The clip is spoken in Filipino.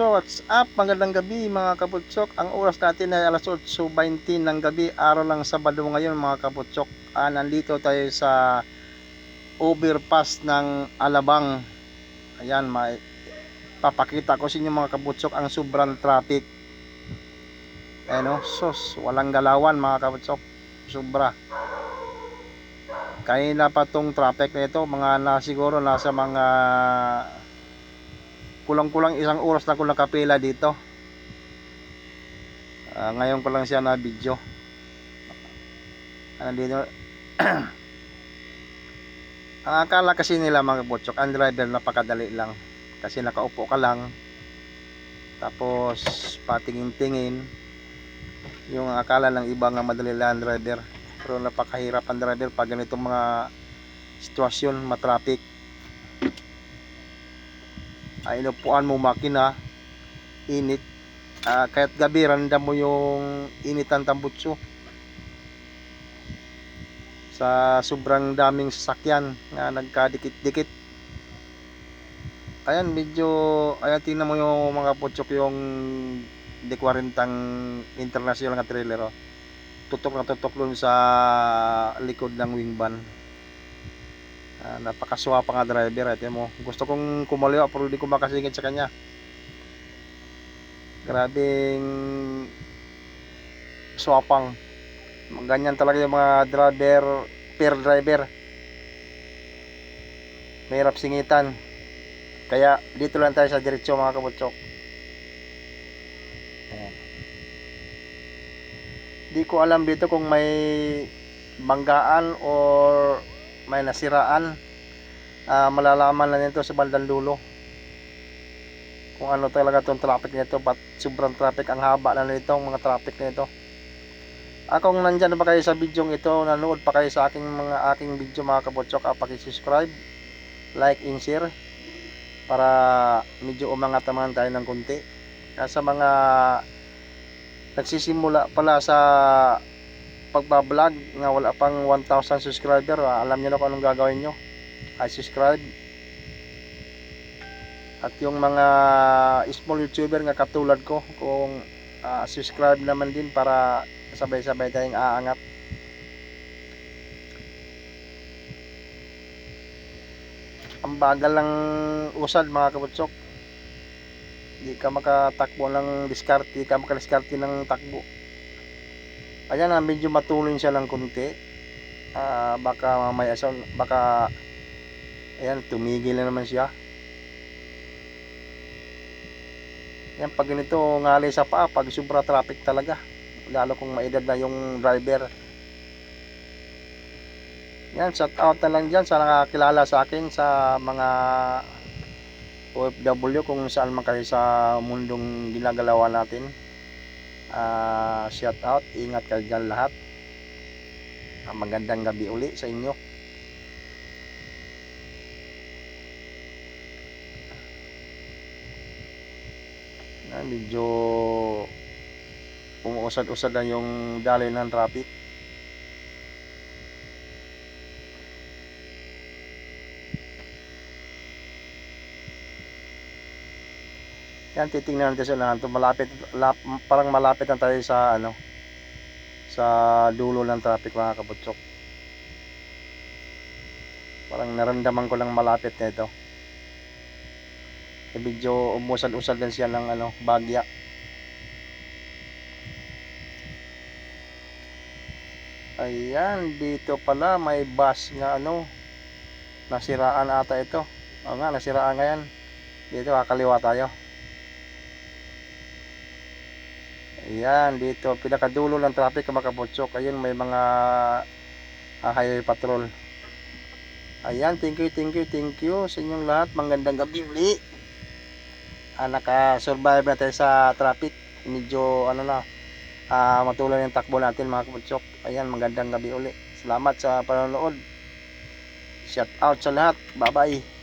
So what's up? Magandang gabi mga kaputsok. Ang oras natin ay alas 8.20 ng gabi. Araw lang Sabado ngayon mga kaputsok. Ah, nandito tayo sa overpass ng Alabang. Ayan, may papakita ko sa inyo mga kaputsok ang sobrang traffic. Ayan o, sus, walang galawan mga kaputsok. Sobra. Kanina pa tong traffic na ito, mga na siguro nasa mga kulang-kulang isang oras na ko nakapila dito. Ah, ngayon ko lang siya na video. Ano dito? ang akala kasi nila mga botsok, ang driver napakadali lang. Kasi nakaupo ka lang. Tapos patingin-tingin. Yung akala ng iba nga madali lang ang driver. Pero napakahirap ang driver pag ganitong mga sitwasyon, matraffic ay inupuan mo makina. Init. Ah, kahit gabi randam mo yung init ng tambutso. Sa sobrang daming sasakyan na nagkadikit-dikit. Ayan medyo ayan tingnan mo yung mga putsok yung D40 international nga trailer oh. tutok na tutok dun sa likod ng wing van Ah, napakaswa pa nga driver ate mo. Gusto kong kumaliwa pero di ko makasingit sa kanya. Grabing swapang. Ganyan talaga yung mga driver peer driver. Mahirap singitan. Kaya dito lang tayo sa diretsyo mga kabutsok. Ayan. di ko alam dito kung may banggaan or may nasiraan. Ah, malalaman na nito sa bandang dulo kung ano talaga itong traffic nito but sobrang traffic ang haba na nito mga traffic nito. Ah, kung nandyan na ba kayo sa video ito nanood pa kayo sa aking mga aking video mga kabotsok ah, pakisubscribe like and share para medyo umangat naman tayo ng konti. Ah, sa mga nagsisimula pala sa pagbablog nga wala pang 1,000 subscriber ah, alam niyo na kung anong gagawin nyo ay subscribe. At yung mga small youtuber nga katulad ko kung ah, subscribe naman din para sabay-sabay tayong aangat. Ang bagal lang usad mga kabutsok. Di ka makatakbo ng diskarte di ka makadiskarte ng takbo ayan na medyo matuloy siya lang kunti Ah, baka mamaya sa baka ayan tumigil na naman siya. Yan pag ganito ngali sa paa pag sobra traffic talaga lalo kung maedad na yung driver. Yan shout out na lang dyan sa nakakilala sa akin sa mga OFW kung saan man kayo sa mundong ginagalawa natin Ah, shout out. Ingat kayo dyan lahat. Ah, magandang gabi uli sa inyo. Na medyo umuusad-usad na yung daloy ng traffic yan titingnan natin sila to malapit lap, parang malapit na tayo sa ano sa dulo ng traffic mga kabutsok parang naramdaman ko lang malapit na ito eh, medyo umusad-usad din siya ng ano, bagya. Ayan, dito pala may bus nga ano, nasiraan ata ito. O nga, nasiraan nga yan. Dito, kakaliwa tayo. Ayan, dito, pinakadulo ng traffic mga kabutsok. Ayun, may mga ah, highway patrol. Ayan, thank you, thank you, thank you sa inyong lahat. Magandang gabi uli ah, naka-survive na tayo sa traffic. Medyo ano na, ah, matuloy yung takbo natin mga kaputsok. Ayan, magandang gabi uli. Salamat sa panonood. Shout out sa lahat. Bye-bye.